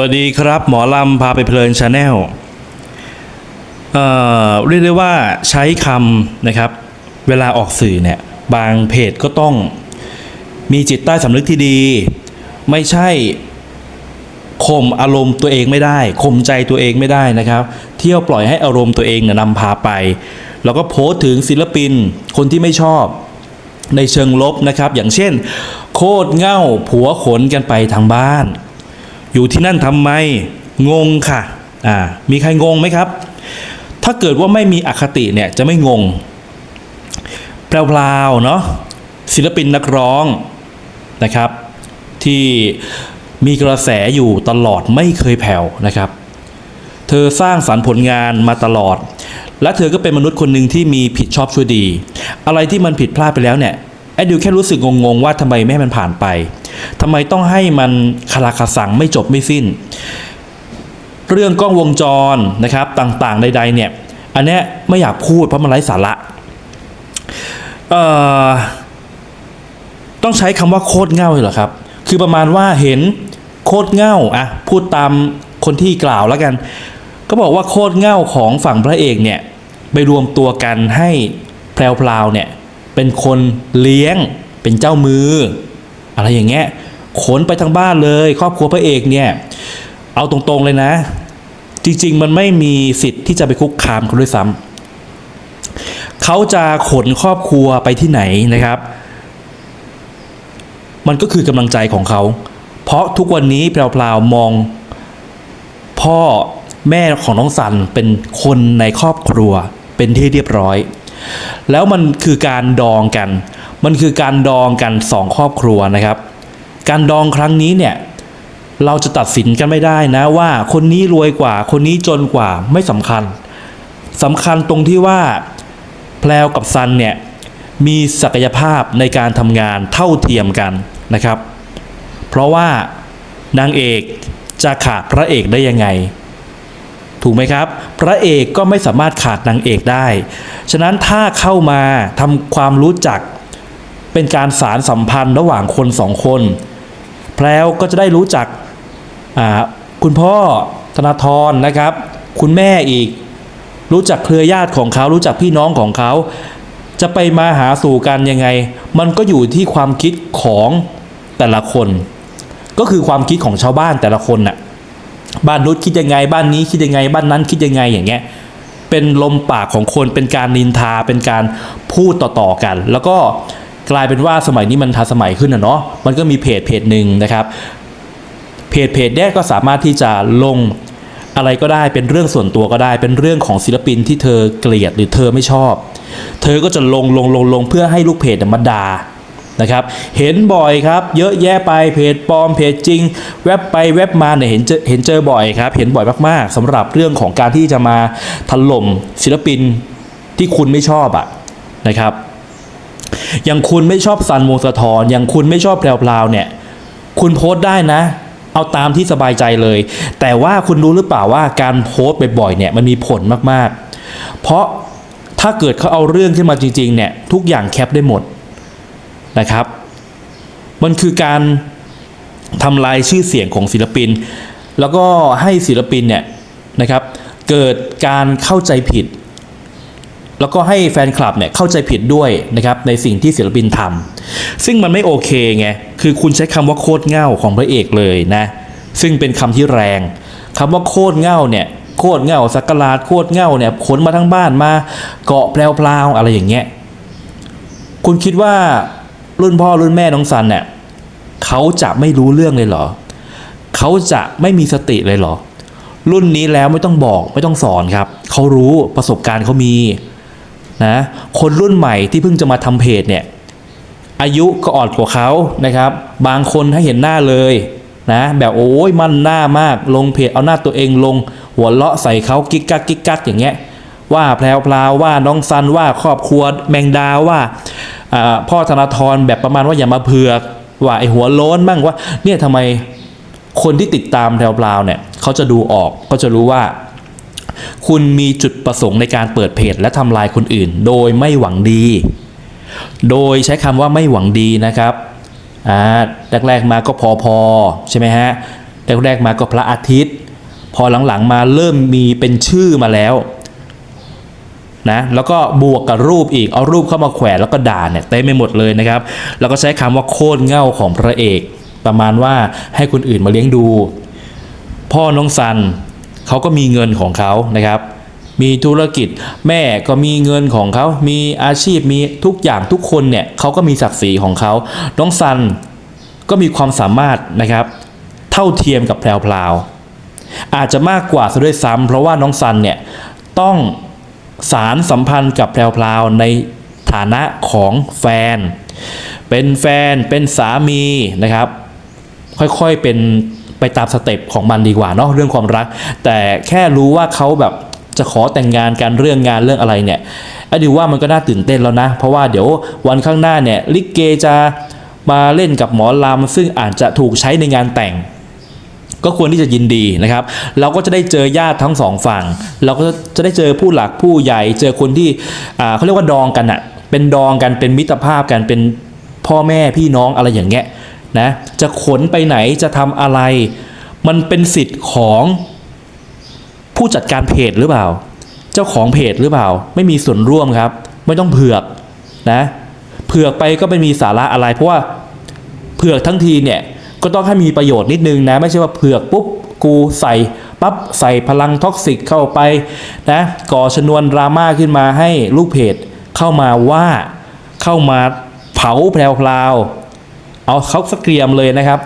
วัสดีครับ หมอลำพาไปเพลินชาแนลเอ่อเรียกได้ว่าใช้คำนะครับ เวลาออกสื่อเนี่ยบางเพจก็ต้องมีจิตใต้สำนึกที่ดี ไม่ใช่ข่มอารมณ์ตัวเองไม่ได้ข่มใจตัวเองไม่ได้นะครับ เที่ยวปล่อยให้อารมณ์ตัวเองเนี่ยนำพาไป แล้วก็โพสต์ถึงศิลปินคนที่ไม่ชอบในเชิงลบนะครับ อย่างเช่น โคตรเง่าผัวขนกันไปทางบ้าน อยู่ที่นั่นทำไม งงค่ะ อ่า มีใครงงไหมครับ ถ้าเกิดว่าไม่มีอคติเนี่ยจะไม่งงแพรวๆเนาะ ศิลปินนักร้องนะครับ ที่มีกระแสอยู่ตลอดไม่เคยแผ่วนะครับ เธอสร้างสรรค์ผลงานมาตลอด และเธอก็เป็นมนุษย์คนหนึ่งที่มีผิดชอบชั่วดี อะไรที่มันผิดพลาดไปแล้วเนี่ยแอดดิวแค่รู้สึกงงๆว่าทำไมไม่มันผ่านไป ทำไมต้องให้มันคาราคาสังไม่จบไม่สิ้น เรื่องกล้องวงจรนะครับต่างๆใดๆเนี่ย อันนี้ไม่อยากพูดเพราะมันไร้สาระเอ่อต้องใช้คำว่าโคตรเง่าเลยเหรอครับ คือประมาณว่าเห็นโคตรเง่าอะพูดตามคนที่กล่าวแล้วกัน ก็บอกว่าโคตรเง่าของฝั่งพระเอกเนี่ยไปรวมตัวกันให้แพรวๆเนี่ยเป็นคนเลี้ยงเป็นเจ้ามือ อะไรอย่างเงี้ยขนไปทั้งบ้านเลย ครอบครัวพระเอกเนี่ย เอาตรงๆเลยนะ จริง ๆ มันไม่มีสิทธิ์ที่จะไปคุกคามเขาด้วยซ้ำเขาจะขนครอบครัวไปที่ไหนนะครับ มันก็คือกำลังใจของเขา เพราะทุกวันนี้แพรวๆมอง พ่อแม่ของน้องสันเป็นคนในครอบครัวเป็นที่เรียบร้อย แล้วมันคือการดองกัน มันคือการดองกันสองครอบครัวนะครับ การดองครั้งนี้เนี่ยเราจะตัดสินกันไม่ได้นะว่าคนนี้รวยกว่า คนนี้จนกว่าไม่สำคัญสำคัญตรงที่ว่าแพลวกับซันเนี่ยมีศักยภาพในการทำงานเท่าเทียมกันนะครับ เพราะว่านางเอกจะขาดพระเอกได้ยังไง ถูกไหมครับ พระเอกก็ไม่สามารถขาดนางเอกได้ ฉะนั้นถ้าเข้ามาทำความรู้จัก เป็นการสารสัมพันธ์ระหว่างคนสองคน แพรวก็จะได้รู้จักคุณพ่อธนาธรนะครับ คุณแม่อีก รู้จักเครือญาติของเขารู้จักพี่น้องของเขา จะไปมาหาสู่กันยังไง มันก็อยู่ที่ความคิดของแต่ละคน ก็คือความคิดของชาวบ้านแต่ละคนน่ะบ้านนู้นคิดยังไงบ้านนี้คิดยังไงบ้านนั้นคิดยังไงอย่างเงี้ยเป็นลมปากของคนเป็นการนินทาเป็นการพูดต่อๆกัน แล้วก็ กลายเป็นว่าสมัยนี้มันทันสมัยขึ้นนะเนาะมันก็มีเพจเพจหนึ่งนะครับเพจเพจเนี้ยก็สามารถที่จะลงอะไรก็ได้เป็นเรื่องส่วนตัวก็ได้ เป็นเรื่องของศิลปินที่เธอเกลียดหรือเธอไม่ชอบ เธอก็จะลงลงลงลงเพื่อให้ลูกเพจมาด่านะครับ เห็นบ่อยครับ เยอะแยะไปเพจปลอมเพจจริง แวบไปแวบมาเนี่ยเห็นเจอเห็นเจอบ่อยครับ เห็นบ่อยมากๆสำหรับเรื่องของการที่จะมาถล่มศิลปินที่คุณไม่ชอบอะนะครับ อย่างคุณไม่ชอบซันวงสะทอนอย่างคุณไม่ชอบแพรวๆเนี่ย คุณโพสต์ได้นะ เอาตามที่สบายใจเลย แต่ว่าคุณรู้หรือเปล่าว่าการโพสต์บ่อยๆเนี่ยมันมีผลมากๆ เพราะถ้าเกิดเขาเอาเรื่องขึ้นมาจริงๆเนี่ยทุกอย่างแคปได้หมดนะครับ มันคือการทำลายชื่อเสียงของศิลปิน แล้วก็ให้ศิลปินเนี่ยนะครับ เกิดการเข้าใจผิด แล้วก็ให้แฟนคลับเนี่ยเข้าใจผิดด้วยนะครับในสิ่งที่ศิลปินทำซึ่งมันไม่โอเคไงคือคุณใช้คำว่าโคตรเง่าของพระเอกเลยนะ ซึ่งเป็นคำที่แรงคำว่าโคตรเง่าเนี่ยโคตรเง่าสักกลาดโคตรเง่าเนี่ยขนมาทั้งบ้านมาเกาะแพลวๆอะไรอย่างเงี้ยคุณคิดว่ารุ่นพ่อรุ่นแม่น้องซันเนี่ยเขาจะไม่รู้เรื่องเลยเหรอ เขาจะไม่มีสติเลยเหรอ รุ่นนี้แล้วไม่ต้องบอกไม่ต้องสอนครับ เขารู้ประสบการณ์เขามี นะคนรุ่นใหม่ที่เพิ่งจะมาทำเพจเนี่ยอายุก็อ่อนกว่าเขานะครับ บางคนให้เห็นหน้าเลยนะแบบโอ้ยมันหน้ามากลงเพจเอาหน้าตัวเองลง หัวเลาะใส่เขากิ๊กกักกิ๊กกักอย่างเงี้ยว่าแพรวพลาวว่าน้องซันว่าครอบครัวแมงดาว่าพ่อธนาธรแบบประมาณว่าอย่ามาเผือกว่าไอหัวโล้นบ้างว่าเนี่ยทำไมคนที่ติดตามแพรวพลาวเนี่ยเขาจะดูออกก็จะรู้ว่า คุณมีจุดประสงค์ในการเปิดเพจและทำลายคนอื่น โดยไม่หวังดี โดยใช้คำว่าไม่หวังดีนะครับอ่าแรกๆมาก็พอพอใช่ไหมฮะแรกๆมาก็พระอาทิตย์ พอหลังๆมาเริ่มมีเป็นชื่อมาแล้วนะแล้วก็บวกกับรูปอีกเอารูปเข้ามาแขวนแล้วก็ด่าเนี่ยเต็มไปหมดเลยนะครับ แล้วก็ใช้คำว่าโคตรเง่าของพระเอก ประมาณว่าให้คนอื่นมาเลี้ยงดู พ่อน้องซัน เขาก็มีเงินของเขานะครับ มีธุรกิจแม่ก็มีเงินของเขา มีอาชีพมีทุกอย่างทุกคนเนี่ยเขาก็มีศักดิ์ศรีของเขา น้องซันก็มีความสามารถนะครับ เท่าเทียมกับแพรวพราวอาจจะมากกว่าซะด้วยซ้ำเพราะว่าน้องซันเนี่ยต้องสารสัมพันธ์กับแพรวพราวในฐานะของแฟน เป็นแฟนเป็นสามีนะครับ ค่อยๆเป็น ไปตามสเต็ปของมันดีกว่าเนาะเรื่องความรัก แต่แค่รู้ว่าเขาแบบจะขอแต่งงานกันเรื่องงานเรื่องอะไรเนี่ยอดิวว่ามันก็น่าตื่นเต้นแล้วนะ เพราะว่าเดี๋ยววันข้างหน้าเนี่ยลิเกจะมาเล่นกับหมอลำซึ่งอาจจะถูกใช้ในงานแต่ง ก็ควรที่จะยินดีนะครับ เราก็จะได้เจอญาติทั้งสองฝั่ง เราก็จะได้เจอผู้หลักผู้ใหญ่ เจอคนที่อ่าเขาเรียกว่าดองกันอะเป็นดองกันเป็นมิตรภาพกันเป็นพ่อแม่พี่น้องอะไรอย่างเงี้ย นะจะขนไปไหนจะทำอะไร มันเป็นสิทธิ์ของผู้จัดการเพจหรือเปล่า เจ้าของเพจหรือเปล่า ไม่มีส่วนร่วมครับ ไม่ต้องเผือกนะเผือกไปก็ไม่มีสาระอะไร เพราะว่าเผือกทั้งทีเนี่ยก็ต้องให้มีประโยชน์นิดนึงนะไม่ใช่ว่าเผือกปุ๊บกูใส่ปั๊บใส่พลังท็อกซิกเข้าไปนะก่อชนวนดราม่าขึ้นมาให้ลูกเพจเข้ามาว่าเข้ามาเผาแพรวๆ เอาเขาสกเกรียมเลยนะครับ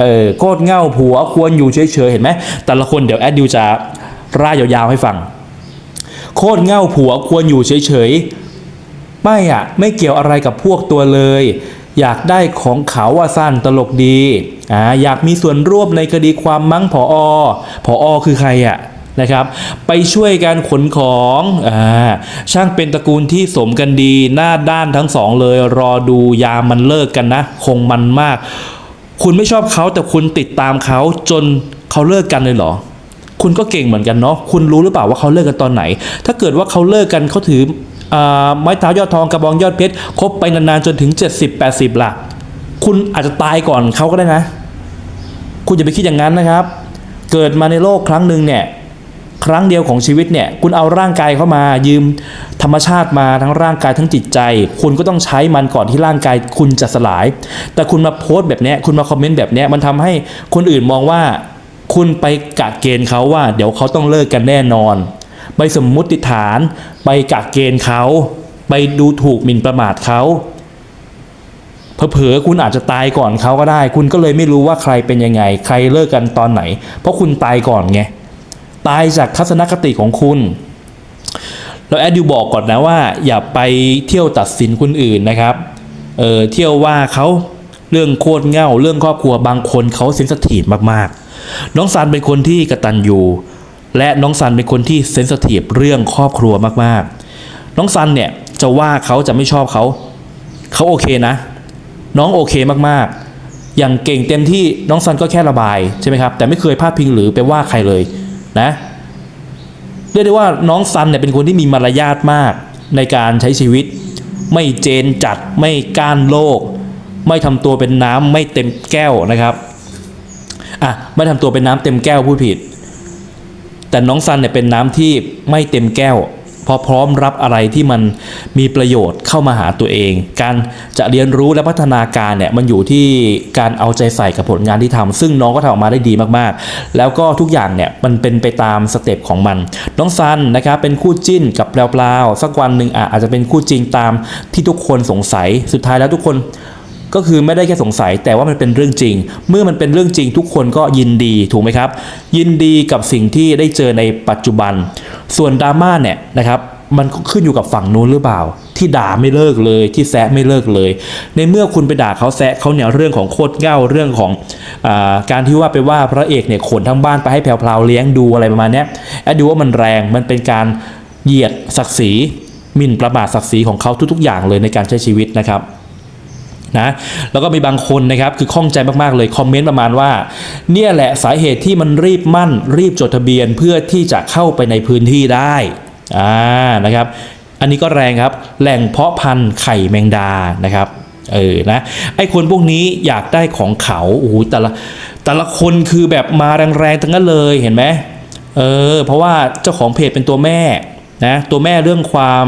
เออโคตรเง่าผัวควรอยู่เฉยๆเห็นไหมแต่ละคนเดี๋ยวแอดดิวจะร่ายยาวๆให้ฟัง โคตรเง่าผัวควรอยู่เฉยๆไม่อะไม่เกี่ยวอะไรกับพวกตัวเลย อยากได้ของเขาว่าสั้นตลกดีอ่าอยากมีส่วนร่วมในคดีความมั้งผอผอคือใครอะ นะครับไปช่วยกันขนของอ่าช่างเป็นตระกูลที่สมกันดีหน้าด้านทั้งสองเลย รอดูยามันเลิกกันนะ คงมันมาก คุณไม่ชอบเขาแต่คุณติดตามเขาจนเขาเลิกกันเลยเหรอ คุณก็เก่งเหมือนกันเนาะคุณรู้หรือเปล่าว่าเขาเลิกกันตอนไหน ถ้าเกิดว่าเขาเลิกกันเขาถือไม้เท้ายอดทองกระบองยอดเพชรคบไปนานๆจนถึง 70 80ล่ะ คุณอาจจะตายก่อนเขาก็ได้นะ คุณอย่าไปคิดอย่างนั้นนะครับ เกิดมาในโลกครั้งหนึ่งเนี่ย ครั้งเดียวของชีวิตเนี่ยคุณเอาร่างกายเข้ามายืมธรรมชาติมาทั้งร่างกายทั้งจิตใจ คุณก็ต้องใช้มันก่อนที่ร่างกายคุณจะสลาย แต่คุณมาโพสต์แบบนี้คุณมาคอมเมนต์แบบนี้มันทำให้คนอื่นมองว่า คุณไปกะเกณฑ์เขาว่า เดี๋ยวเขาต้องเลิกกันแน่นอน ไปสมมุติฐาน ไปกะเกณฑ์เขา ไปดูถูกหมิ่นประมาทเขาเผลอๆคุณอาจจะตายก่อนเขาก็ได้ คุณก็เลยไม่รู้ว่าใครเป็นยังไง ใครเลิกกันตอนไหน เพราะคุณตายก่อนไง ตายจากทัศนคติของคุณแล้วแอดดิวบอกก่อนนะว่า อย่าไปเที่ยวตัดสินคนอื่นนะครับเออเที่ยวว่าเขาเรื่องโคตรเง่าเรื่องครอบครัวบางคนเขาเซนสทีฟมากๆ น้องซันเป็นคนที่กระตันยูและน้องซันเป็นคนที่เซนสทีฟเรื่องครอบครัวมากๆ น้องซันเนี่ยจะว่าเขาจะไม่ชอบเขาเขาโอเคนะ น้องโอเคมากๆ อย่างเก่งเต็มที่น้องซันก็แค่ระบายใช่ไหมครับแต่ไม่เคยพาดพิงหรือไปว่าใครเลย นะเรียกได้ว่าน้องซันเนี่ยเป็นคนที่มีมารยาทมากในการใช้ชีวิต ไม่เจนจัดไม่ก้านโลก ไม่ทำตัวเป็นน้ำไม่เต็มแก้วนะครับอะไม่ทำตัวเป็นน้ำเต็มแก้วพูดผิด แต่น้องซันเนี่ยเป็นน้ำที่ไม่เต็มแก้ว พอพร้อมรับอะไรที่มันมีประโยชน์เข้ามาหาตัวเอง การจะเรียนรู้และพัฒนาการเนี่ยมันอยู่ที่การเอาใจใส่กับผลงานที่ทำซึ่งน้องก็ทำออกมาได้ดีมากๆ แล้วก็ทุกอย่างเนี่ยมันเป็นไปตามสเต็ปของมัน น้องซันนะครับเป็นคู่จิ้นกับแปลวๆสักวันหนึ่งอาจจะเป็นคู่จริงตามที่ทุกคนสงสัยสุดท้ายแล้วทุกคน ก็คือไม่ได้แค่สงสัย แต่ว่ามันเป็นเรื่องจริง เมื่อมันเป็นเรื่องจริงทุกคนก็ยินดีถูกไหมครับ ยินดีกับสิ่งที่ได้เจอในปัจจุบัน ส่วนดราม่าเนี่ยนะครับมันขึ้นอยู่กับฝั่งนู้นหรือเปล่า ที่ด่าไม่เลิกเลยที่แซะไม่เลิกเลย ในเมื่อคุณไปด่าเขาแซะเขาเนี่ยเรื่องของโคตรเง่าเรื่องของอการที่ว่าไปว่าพระเอกเนี่ยขนทั้งบ้านไปให้แพลวๆเลี้ยงดูอะไรประมาณนี้แอดดูว่ามันแรงมันเป็นการเหยียดศักดิ์ศรีหมิ่นประมาทศักดิ์ศรีของเขาทุกๆอย่างเลยในการใช้ชีวิตนะครับ นะแล้วก็มีบางคนนะครับคือข้องใจมากๆเลยคอมเมนต์ประมาณว่า เนี่ยแหละสาเหตุที่มันรีบมั่น รีบจดทะเบียนเพื่อที่จะเข้าไปในพื้นที่ได้อ่านะครับ อันนี้ก็แรงครับแหล่งเพาะพันธุ์ไข่แมงดานะครับเออนะไอ้คนพวกนี้อยากได้ของเขาโอ้โหแต่ละแต่ละคนคือแบบมาแรงๆทั้งนั้นเลยเห็นไหมเออเพราะว่าเจ้าของเพจเป็นตัวแม่นะตัวแม่เรื่องความ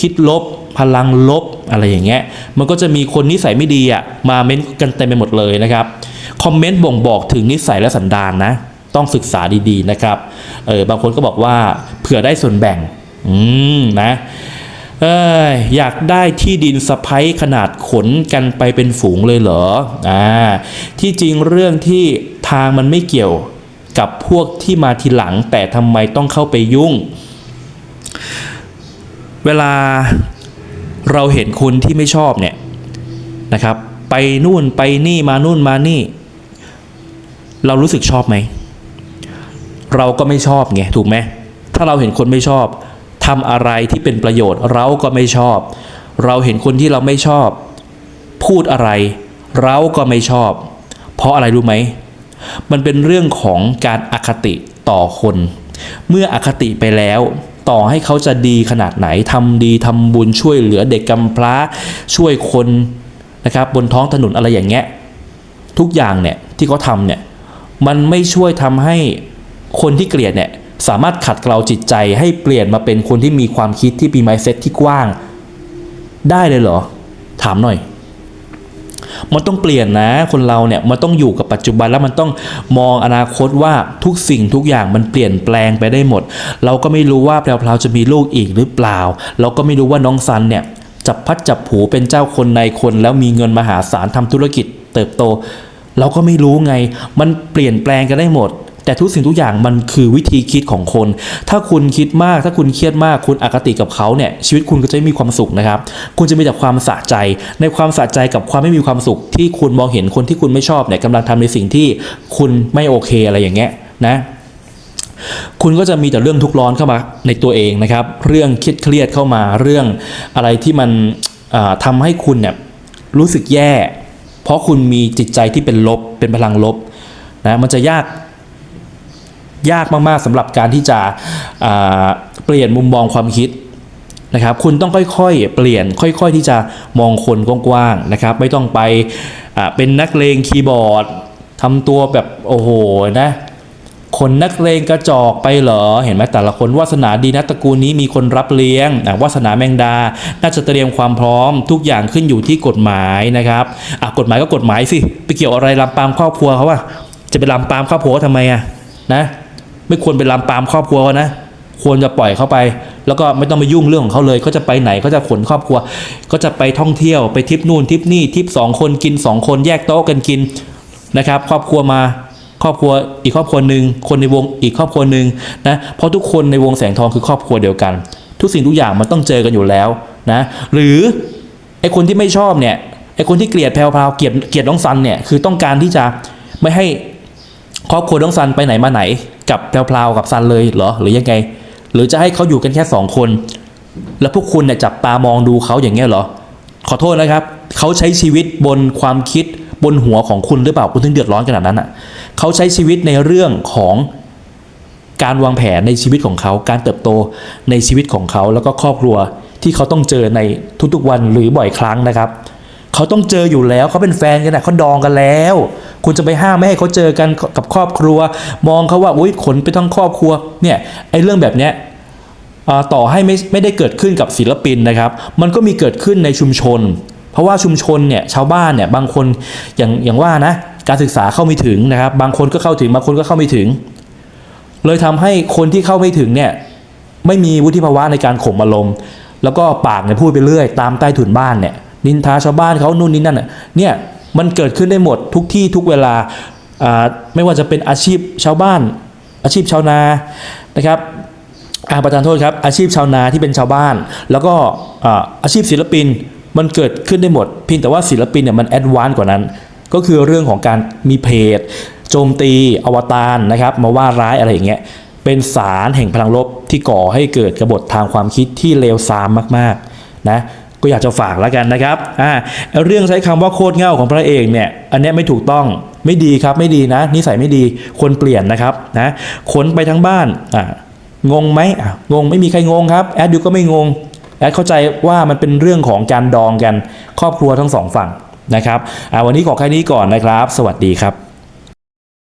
คิดลบ พลังลบอะไรอย่างเงี้ยมันก็จะมีคนนิสัยไม่ดีอะมาเม้นกันเต็มไปหมดเลยนะครับคอมเมนต์บ่งบอกถึงนิสัยและสันดานนะ ต้องศึกษาดีๆนะครับเออบางคนก็บอกว่าเผื่อได้ส่วนแบ่งอืมนะเอ้ยอยากได้ที่ดินสะพ้ยขนาดขนกันไปเป็นฝูงเลยเหรออ่าที่จริงเรื่องที่ทางมันไม่เกี่ยวกับพวกที่มาทีหลังแต่ทำไมต้องเข้าไปยุ่ง เวลา เราเห็นคนที่ไม่ชอบเนี่ยนะครับ ไปนู่นไปนี่มานู่นมานี่ เรารู้สึกชอบไหม เราก็ไม่ชอบไงถูกไหมถ้าเราเห็นคนไม่ชอบทำอะไรที่เป็นประโยชน์ เราก็ไม่ชอบ เราเห็นคนที่เราไม่ชอบ พูดอะไร เราก็ไม่ชอบ เพราะอะไรรู้ไหมมันเป็นเรื่องของการอคติต่อคน เมื่ออคติไปแล้ว ต่อให้เขาจะดีขนาดไหนทำดีทำบุญช่วยเหลือเด็กกำพร้าช่วยคนนะครับบนท้องถนนอะไรอย่างเงี้ยทุกอย่างเนี่ยที่เขาทำเนี่ยมันไม่ช่วยทำให้คนที่เกลียดเนี่ยสามารถขัดเกลาจิตใจให้เปลี่ยนมาเป็นคนที่มีความคิดที่มี mindset ที่กว้าง ได้เลยเหรอ ถามหน่อย มันต้องเปลี่ยนนะ คนเราเนี่ยมันต้องอยู่กับปัจจุบันแล้วมันต้องมองอนาคตว่าทุกสิ่งทุกอย่างมันเปลี่ยนแปลงไปได้หมด เราก็ไม่รู้ว่าแพรวๆจะมีลูกอีกหรือเปล่า เราก็ไม่รู้ว่าน้องซันเนี่ยจับพัดจับผูเป็นเจ้าคนในคน แล้วมีเงินมหาศาลทำธุรกิจเติบโต เราก็ไม่รู้ไง มันเปลี่ยนแปลงกันได้หมด แต่ทุกสิ่งทุกอย่างมันคือวิธีคิดของคน ถ้าคุณคิดมากถ้าคุณเครียดมากคุณอคติกับเขาเนี่ยชีวิตคุณก็จะไม่มีความสุขนะครับ คุณจะมีแต่ความสะใจ ในความสะใจกับความไม่มีความสุข ที่คุณมองเห็นคนที่คุณไม่ชอบเนี่ยกำลังทำในสิ่งที่คุณไม่โอเคอะไรอย่างเงี้ยนะคุณก็จะมีแต่เรื่องทุกร้อนเข้ามาในตัวเองนะครับ เรื่องครียดเครียดเข้ามาเรื่องอะไรที่มันทำาให้คุณเนี่ยรู้สึกแย่ เพราะคุณมีจิตใจที่เป็นลบเป็นพลังลบนะมันจะยาก ยากมากๆสำหรับการที่จะเปลี่ยนมุมมองความคิดนะครับคุณต้องค่อยๆ เปลี่ยนค่อยๆ ที่จะมองคนกว้างๆนะครับไม่ต้องไปเป็นนักเลงคีย์บอร์ดทำตัวแบบโอ้โหนะคนนักเลงกระจอกไปเหรอ เห็นไหมแต่ละคนวาสนาดีนะตระกูลนี้มีคนรับเลี้ยงวาสนาแมงดา น่าจะเตรียมความพร้อมทุกอย่างขึ้นอยู่ที่กฎหมายนะครับอะกฎหมายก็กฎหมายสิ ไปเกี่ยวอะไรลำปามครอบครัวเขาอะจะไปลำปามครอบครัวทำไมอะนะ ไม่ควรไปลำปามครอบครัวนะควรจะปล่อยเขาไป แล้วก็ไม่ต้องไปยุ่งเรื่องของเขาเลยเขาจะไปไหนเขาจะขนครอบครัว ก็จะไปท่องเที่ยวไปทริปนู่นทริปนี่ทริปสองคนกินสองคนแยกโต๊ะกันกินนะครับ ครอบครัวมาครอบครัวอีกครอบครัวหนึ่งคนในวงอีกครอบครัวหนึ่งนะเพราะทุกคนในวงแสงทองคือครอบครัวเดียวกัน ทุกสิ่งทุกอย่างมันต้องเจอกันอยู่แล้วนะหรือไอคนที่ไม่ชอบเนี่ยไอคนที่เกลียดแพรวๆเกลียดเกลียดน้องซันเนี่ยคือต้องการที่จะไม่ให้ครอบครัวน้องซันไปไหนมาไหน กับแพรวๆกับซันเลยเหรอหรือยังไง หรือจะให้เขาอยู่กันแค่สองคน แล้วพวกคุณเนี่ยจับตามองดูเขาอย่างเงี้ยเหรอ ขอโทษนะครับ เขาใช้ชีวิตบนความคิดบนหัวของคุณหรือเปล่าคุณถึงเดือดร้อนขนาดนั้นอะเขาใช้ชีวิตในเรื่องของการวางแผนในชีวิตของเขา การเติบโตในชีวิตของเขาแล้วก็ครอบครัวที่เขาต้องเจอในทุกๆวันหรือบ่อยครั้งนะครับ เขาต้องเจออยู่แล้วเขาเป็นแฟนกันนะเขาดองกันแล้ว คุณจะไปห้ามไม่ให้เขาเจอกันกับครอบครัว มองเขาว่าอุ้ยขนไปทั้งครอบครัวเนี่ยไอ้เรื่องแบบเนี้ยต่อให้ไม่ไม่ได้เกิดขึ้นกับศิลปินนะครับ มันก็มีเกิดขึ้นในชุมชน เพราะว่าชุมชนเนี่ยชาวบ้านเนี่ยบางคนอย่างอย่างว่านะการศึกษาเข้าไม่ถึงนะครับ บางคนก็เข้าถึงบางคนก็เข้าไม่ถึง เลยทำให้คนที่เข้าไม่ถึงเนี่ยไม่มีวุฒิภาวะในการข่มอารมณ์แล้วก็ปากเนี่ยพูดไปเรื่อย ตามใต้ถุนบ้านเนี่ยนินทาชาวบ้านเขานู่นนี่นั่นเนี่ย มันเกิดขึ้นได้หมดทุกที่ทุกเวลาไม่ว่าจะเป็นอาชีพชาวบ้าน อาชีพชาวนานะครับอาประทานโทษครับอาชีพชาวนาที่เป็นชาวบ้าน แล้วก็อาอาชีพศิลปินมันเกิดขึ้นได้หมดเพียงแต่ว่าศิลปินเนี่ยมันแอดวานซ์กว่านั้น ก็คือเรื่องของการมีเพจ โจมตีอวตารนะครับ มาว่าร้ายอะไรอย่างเงี้ยเป็นสารแห่งพลังลบที่ก่อให้เกิดกบฏทางความคิดที่เลวทรามมากๆนะ ก็อยากจะฝากแล้วกันนะครับอ่าเรื่องใช้คำว่าโคตรเง่าของพระเอกเนี่ยอันนี้ไม่ถูกต้องไม่ดีครับไม่ดีนะนิสัยไม่ดีควรเปลี่ยนนะครับนะขนไปทั้งบ้านอ่างงไหมอะงงไม่มีใครงงครับแอดดูก็ไม่งงแอดเข้าใจว่ามันเป็นเรื่องของการดองกันครอบครัวทั้งสองฝั่งนะครับวันนี้ขอแค่นี้ก่อนนะครับ สวัสดีครับ